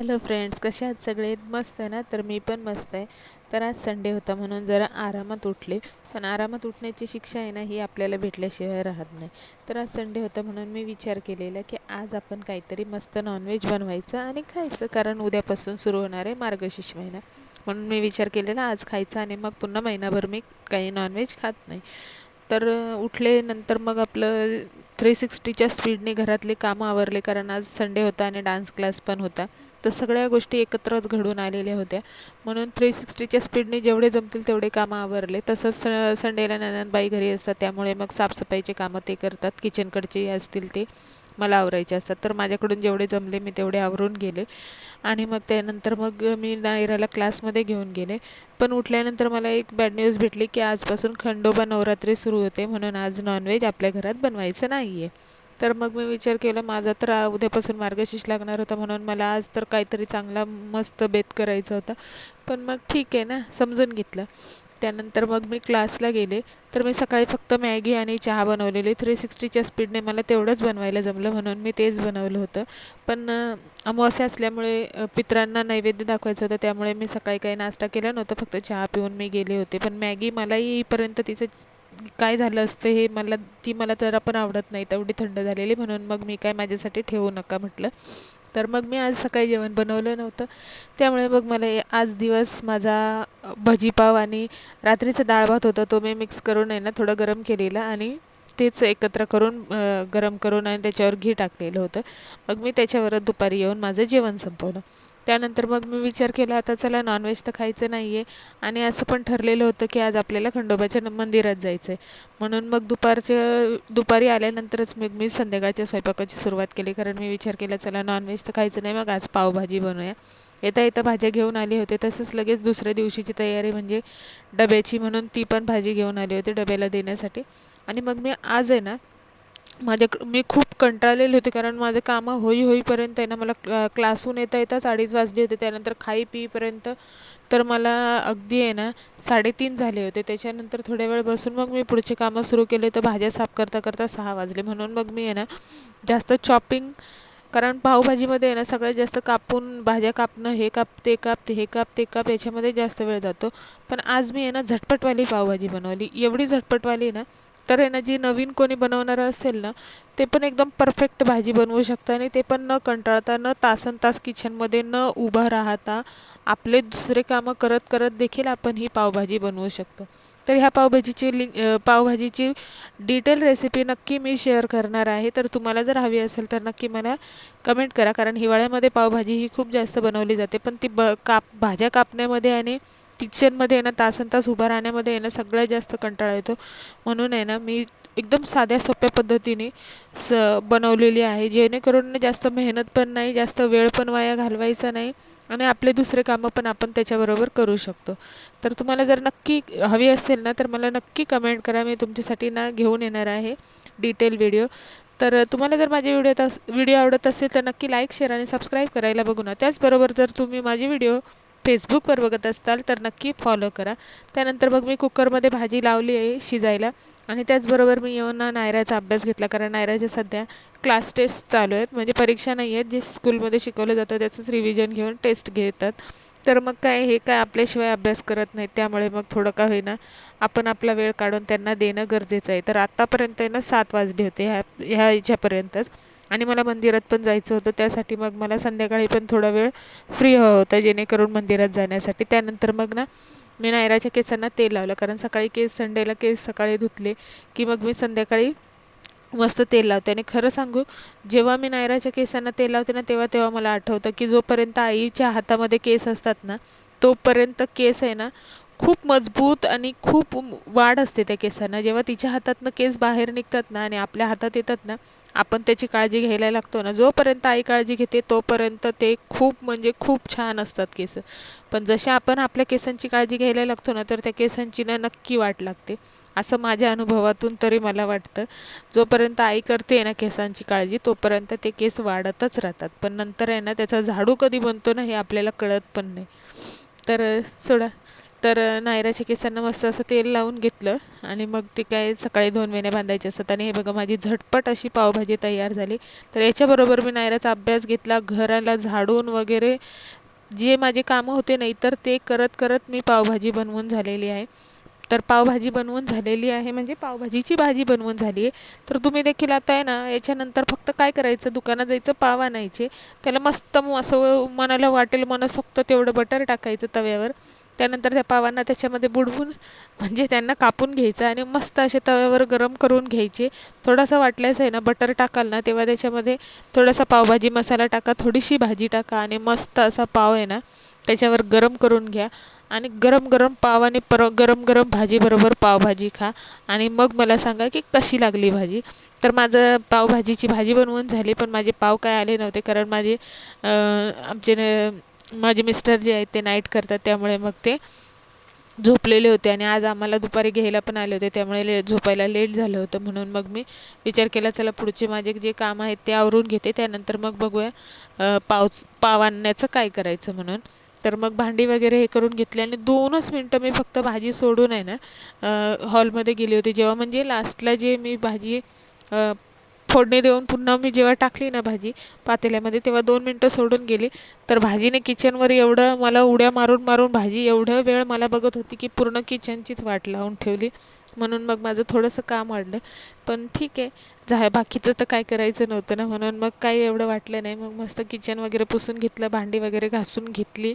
Hello friends कसे आहात सगळे? मस्त आहे ना? तर मी पण मस्त आहे. तर आज संडे होता म्हणून जरा आरामात उठले. पण आरामात उठण्याची शिक्षा आहे ना ही आपल्याला भेटल्याशिवाय राहत नाही. तर आज संडे होता म्हणून मी विचार केलेला की आज आपण काहीतरी मस्त नॉनव्हेज बनवायचं आणि खायचं. कारण उद्यापासून सुरू होणार आहे मार्गशीर्ष महिना. म्हणून मी विचार केलेला आज खायचं आणि मग पुन्हा महिनाभर मी काही नॉनव्हेज खात नाही. तर उठले नंतर मग आपलं थ्री सिक्स्टीच्या स्पीडने घरातले कामं आवरले. कारण आज संडे होता आणि डान्स क्लास पण होता. तर सगळ्या गोष्टी एकत्रच घडून आलेल्या होत्या. म्हणून थ्री सिक्स्टीच्या स्पीडने जेवढे जमतील तेवढे कामं आवरले. तसंच स संडेला ननंदबाई घरी असतात त्यामुळे मग साफसफाईचे कामं ते करतात. किचनकडचे असतील ते मला आवरायचे असतात. तर माझ्याकडून जेवढे जमले मी तेवढे आवरून गेले. आणि मग त्यानंतर मग मी नायराला क्लासमध्ये घेऊन गेले. पण उठल्यानंतर मला एक बॅड न्यूज भेटली की आजपासून खंडोबा नवरात्री सुरू होते. म्हणून आज नॉनव्हेज आपल्या घरात बनवायचं नाही आहे तर मग मी विचार केला माझा तर उद्यापासून मार्गशीर्ष लागणार होता म्हणून मला आज तर काहीतरी चांगला मस्त बेत करायचा होता. पण मग ठीक आहे ना समजून घेतलं. त्यानंतर मग मी क्लासला गेले. तर मी सकाळी फक्त मॅगी आणि चहा बनवलेली. थ्री सिक्स्टीच्या स्पीडने मला तेवढंच बनवायला जमलं म्हणून मी तेच बनवलं होतं. पण अमावस्या असल्यामुळे पित्रांना नैवेद्य दाखवायचं होतं. त्यामुळे मी सकाळी काही नाश्ता केला नव्हता. फक्त चहा पिऊन मी गेले होते. पण मॅगी मला येईपर्यंत तिचं काय झालं असतं हे मला ती मला जरा पण आवडत नाही तेवढी थंड झालेली म्हणून मग मी काय माझ्यासाठी ठेवू नका म्हटलं. तर मग मी आज सकाळी जेवण बनवलं नव्हतं. त्यामुळे मग मला आज दिवस माझा भजीपाव आणि रात्रीचं डाळ भात होतं तो मी मिक्स करून आहे ना थोडं गरम केलेला आणि तेच एकत्र करून गरम करून आणि त्याच्यावर घी टाकलेलं होतं. मग मी त्याच्यावरच दुपारी येऊन माझं जेवण संपवलं. त्यानंतर मग मी विचार केला आता चला नॉनव्हेज तर खायचं नाही आहे आणि असं पण ठरलेलं होतं की आज आपल्याला खंडोबाच्या मंदिरात जायचं आहे म्हणून मग दुपारच्या दुपारी आल्यानंतरच मग मी संध्याकाळच्या स्वयंपाकाची सुरुवात केली. कारण मी विचार केला चला नॉनव्हेज तर खायचं नाही मग आज पावभाजी बनवूया. येता येता भाज्या घेऊन आले होते. तसंच लगेच दुसऱ्या दिवशीची तयारी म्हणजे डब्याची म्हणून ती पण भाजी घेऊन आली होती डब्याला देण्यासाठी. आणि मग मी आज आहे ना माझ्याक मी खूप कंटाळलेले होते कारण माझं कामं होई होईपर्यंत आहे ना मला क्लासहून येता येताच अडीच वाजले होते त्यानंतर खाई पिईपर्यंत तर मला अगदी आहे ना साडेतीन झाले होते. त्याच्यानंतर थोड्या वेळ बसून मग मी पुढचे कामं सुरू केले तर भाज्या साफ करता करता सहा वाजले. म्हणून मग मी आहे ना जास्त चॉपिंग कारण पावभाजीमध्ये आहे ना सगळ्यात जास्त कापून भाज्या कापणं हे काप ते काप ते हे काप ते काप याच्यामध्ये जास्त वेळ जातो. पण आज मी आहे ना झटपटवाली पावभाजी बनवली. एवढी झटपटवाली ना तर आहे ना जी नवीन कोणी बनवणारं असेल ना ते पण एकदम परफेक्ट भाजी बनवू शकतं आणि ते पण न कंटाळता न तासन तास किचनमध्ये न उभं राहता आपले दुसरे कामं करत करत देखील आपण ही पावभाजी बनवू शकतो. तर ह्या पावभाजीची लिंक पावभाजीची डिटेल रेसिपी नक्की मी शेअर करणार आहे. तर तुम्हाला जर हवी असेल तर नक्की मला कमेंट करा कारण हिवाळ्यामध्ये पावभाजी ही खूप जास्त बनवली जाते. पण ती ब काप भाज्या कापण्यामध्ये आणि किचनमध्ये आहे ना तासन तास उभा राहण्यामध्ये आहे ना सगळ्यात जास्त कंटाळा येतो. म्हणून आहे ना मी एकदम साध्या सोप्या पद्धतीने स बनवलेली आहे. जेणेकरून जास्त मेहनत पण नाही जास्त वेळ पण वाया घालवायचा नाही आणि आपले दुसरे कामं पण आपण त्याच्याबरोबर करू शकतो. तर तुम्हाला जर नक्की हवी असेल ना तर मला नक्की कमेंट करा. मी तुमच्यासाठी ना घेऊन येणार आहे डिटेल व्हिडिओ तर तुम्हाला जर माझे व्हिडिओ तस व्हिडिओ आवडत असेल तर नक्की लाईक शेअर आणि सबस्क्राईब करायला बघू ना त्याचबरोबर जर तुम्ही माझी व्हिडिओ फेसबुकवर बघत असाल तर नक्की फॉलो करा. त्यानंतर मग मी कुकरमध्ये भाजी लावली आहे शिजायला आणि त्याचबरोबर मी येऊन ना नायराचा अभ्यास घेतला कारण नायराच्या सध्या क्लास टेस्ट चालू आहेत म्हणजे परीक्षा नाही आहेत जे स्कूलमध्ये शिकवलं जातं त्याचंच रिव्हिजन घेऊन टेस्ट घेतात. तर मग काय हे काय आपल्याशिवाय अभ्यास करत नाहीत त्यामुळे मग थोडं का होईना आपण आपला वेळ काढून त्यांना देणं गरजेचं आहे. तर आत्तापर्यंत ना सात वाजले होते ह्या ह्या याच्यापर्यंतच. आणि मला मंदिरात पण जायचं होतं. त्यासाठी मग मला संध्याकाळी पण थोडा वेळ फ्री हवा होता जेणेकरून मंदिरात जाण्यासाठी. त्यानंतर मग ना मी नायराच्या केसांना तेल लावलं. कारण सकाळी केस संडेला केस सकाळी धुतले की मग मी संध्याकाळी मस्त तेल लावते. आणि खरं सांगू जेव्हा मी नायराच्या केसांना तेल लावते ना तेव्हा तेव्हा मला आठवतं की जोपर्यंत आईच्या हातामध्ये केस असतात ना तोपर्यंत केस आहे ना खूप मजबूत आणि खूप वाढ असते त्या केसांना. जेव्हा तिच्या हातातनं केस बाहेर निघतात ना आणि आपल्या हातात येतात ना आपण त्याची काळजी घ्यायला लागतो ना. जोपर्यंत आई काळजी घेते तोपर्यंत ते खूप म्हणजे खूप छान असतात केस. पण जसे आपण आपल्या केसांची काळजी घ्यायला लागतो ना तर त्या केसांची ना नक्की वाट लागते. असं माझ्या अनुभवातून तरी मला वाटतं. जोपर्यंत आई करते ना केसांची काळजी तोपर्यंत ते केस वाढतच राहतात. पण नंतर आहे ना त्याचा झाडू कधी बनतो ना हे आपल्याला कळत पण नाही. तर सोडा. तर नायराच्या केसांना मस्त असं तेल लावून घेतलं आणि मग ते काय सकाळी दोन वेण्या बांधायचे असतात. आणि हे बघा माझी झटपट अशी पावभाजी तयार झाली. तर याच्याबरोबर मी नायराचा अभ्यास घेतला घराला झाडून वगैरे जे माझे कामं होते नाही तर ते करत करत मी पावभाजी बनवून झालेली आहे. तर पावभाजी बनवून झालेली आहे म्हणजे पावभाजीची भाजी बनवून झाली आहे. तर तुम्ही देखील आता आहे ना याच्यानंतर फक्त काय करायचं? दुकानात जायचं पाव आणायचे त्याला मस्त असं मनाला वाटेल मनसोक्त तेवढं बटर टाकायचं तव्यावर. त्यानंतर त्या पावांना त्याच्यामध्ये बुडवून म्हणजे त्यांना कापून घ्यायचं आणि मस्त असे तव्यावर गरम करून घ्यायचे. थोडासा वाटल्यास आहे ना बटर टाकाल ना तेव्हा त्याच्यामध्ये थोडासा पावभाजी मसाला टाका थोडीशी भाजी टाका आणि मस्त असा पाव आहे ना त्याच्यावर गरम करून घ्या. आणि गरम गरम पाव आणि पर गरम गरम भाजीबरोबर पावभाजी खा. आणि मग मला सांगा की कशी लागली भाजी? तर माझं पावभाजीची भाजी बनवून झाली पण माझे पाव काय आले नव्हते कारण माझे आमचे न- माझे मिस्टर जे आहेत ते नाईट करतात त्यामुळे मग ते झोपलेले होते आणि आज आम्हाला दुपारी घ्यायला पण आले होते त्यामुळे ले झोपायला लेट झालं होतं म्हणून मग मी विचार केला चला पुढचे माझे जे काम आहेत ते आवरून घेते त्यानंतर मग बघूया अ, पावच पाव आणण्याचं काय करायचं म्हणून. तर मग भांडी वगैरे हे करून घेतली आणि दोनच मिनटं मी फक्त भाजी सोडून आहे ना हॉलमध्ये गेली होती. जेव्हा म्हणजे लास्टला जे मी भाजी फोडणी देऊन पुन्हा मी जेव्हा टाकली ना भाजी पातेल्यामध्ये तेव्हा दोन मिनटं सोडून गेली. तर भाजीने किचनवर एवढं मला उड्या मारून मारून भाजी एवढं वेळ मला बघत होती की पूर्ण किचनचीच वाट लावून ठेवली. म्हणून मग माझं थोडंसं काम वाढलं. पण ठीक आहे झा बाकीचं तर काय करायचं नव्हतं ना. म्हणून मग काही एवढं वाटलं नाही. मग मस्त किचन वगैरे पुसून घेतलं भांडी वगैरे घासून घेतली.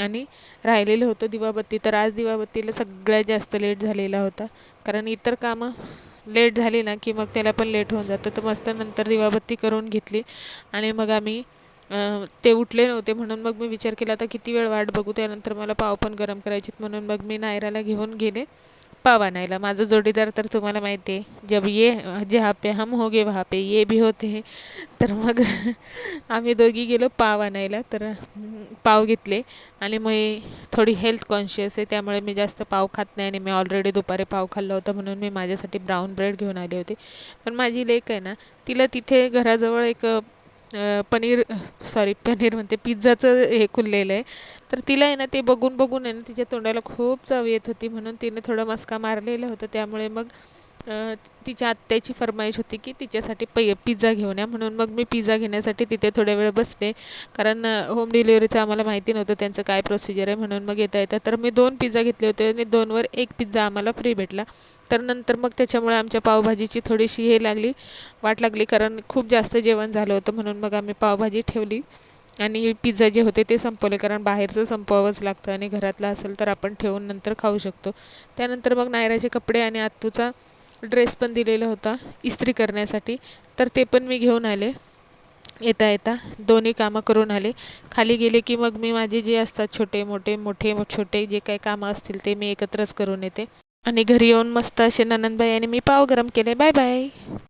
आणि राहिलेलं होतं दिवाबत्ती. तर आज दिवाबत्तीला सगळ्यात जास्त लेट झालेला होता. कारण इतर कामं लेट झाली ना की मग त्याला पण लेट होऊन जातं. तर मस्त नंतर दिवाबत्ती करून घेतली. आणि मग आम्ही ते उठले नव्हते म्हणून मग मी विचार केला आता किती वेळ वाट बघू? त्यानंतर मला पाव पण गरम करायचेत म्हणून मग मी नायराला घेऊन गेले. पाव आणायला माझं जोडीदार तर तुम्हाला माहिती आहे जब ये जहा पे हम होगे वहा पे ये भी होते हैं. तर मग आम्ही दोघी गेलो पाव आणायला. तर पाव घेतले आणि मग थोडी हेल्थ कॉन्शियस आहे त्यामुळे मी जास्त पाव खात नाही आणि मी ऑलरेडी दुपारी पाव खाल्ला होता म्हणून मी माझ्यासाठी ब्राऊन ब्रेड घेऊन आले होते. पण माझी लेक आहे ना तिला तिथे घराजवळ एक पनीर सॉरी पनीर म्हणते पिझ्झाचं हे खुललेलं आहे. तर तिला आहे ना ते बघून बघून आहे ना तिच्या तोंडाला खूप चव येत होती म्हणून तिने थोडं मस्का मारलेलं होतं. त्यामुळे मग तिच्या आत्याची फरमाईश होती की तिच्यासाठी पै पिझ्झा घेऊन या म्हणून मग मी पिझ्झा घेण्यासाठी तिथे थोड्या वेळ बसले. कारण होम डिलिव्हरीचं आम्हाला माहिती नव्हतं त्यांचं काय प्रोसिजर आहे म्हणून मग येता येतं. तर मी दोन पिझ्झा घेतले होते आणि दोनवर एक पिझ्झा आम्हाला फ्री भेटला. तर नंतर मग त्याच्यामुळे आमच्या पावभाजीची थोडीशी हे लागली वाट लागली. कारण खूप जास्त जेवण झालं होतं म्हणून मग आम्ही पावभाजी ठेवली. आणि पिझ्झा जे होते ते संपवले कारण बाहेरचं संपवावंच लागतं आणि घरातलं असेल तर आपण ठेवून नंतर खाऊ शकतो. त्यानंतर मग नायराचे कपडे आणि आत्तूचा ड्रेस पण दिलेला होता इस्त्री करण्यासाठी. तर ते पण मी घेऊन आले. येता येता दोन्ही कामं करून आले. खाली गेले की मग मी माझे जे असतात छोटे मोठे मोठे छोटे जे काही कामं असतील ते मी एकत्रच करून येते. आणि घरी येऊन मस्त असे ननंदबाई आणि मी पाव गरम केले. Bye bye.